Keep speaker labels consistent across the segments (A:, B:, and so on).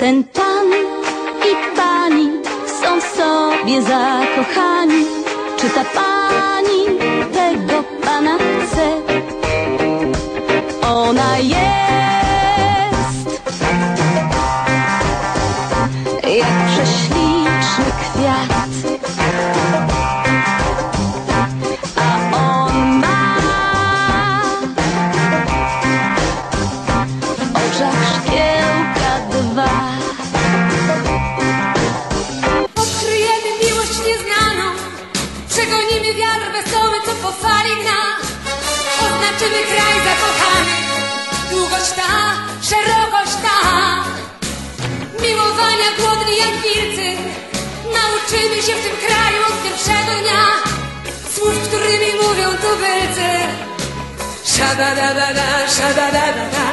A: Ten pan i pani są w sobie zakochani. Czy ta pani tego pana chce? Ona jest
B: Oznaczymy kraj zakochany. Długość ta, szerokość ta. Miłowania głodni jak wilcy. Nauczymy się w tym kraju od pierwszego dnia. Słów, którymi mówią tubylcy. Szabadabada, szabadabada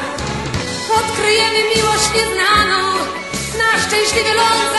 B: Odkryjemy miłość nieznaną. Na szczęśliwy ląd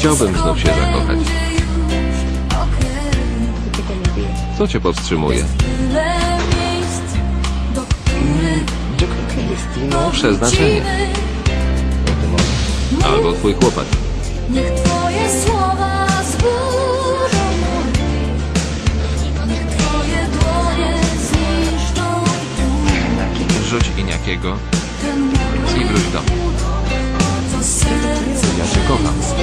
C: Chciałbym znów się zakochać. Co cię powstrzymuje? Przeznaczenie. Albo twój chłopak.
A: Niech twoje słowa zburzą Niech twoje dłonie zniszczą
C: Rzuć Iniakiego i wróć do mnie. Ja się kocham.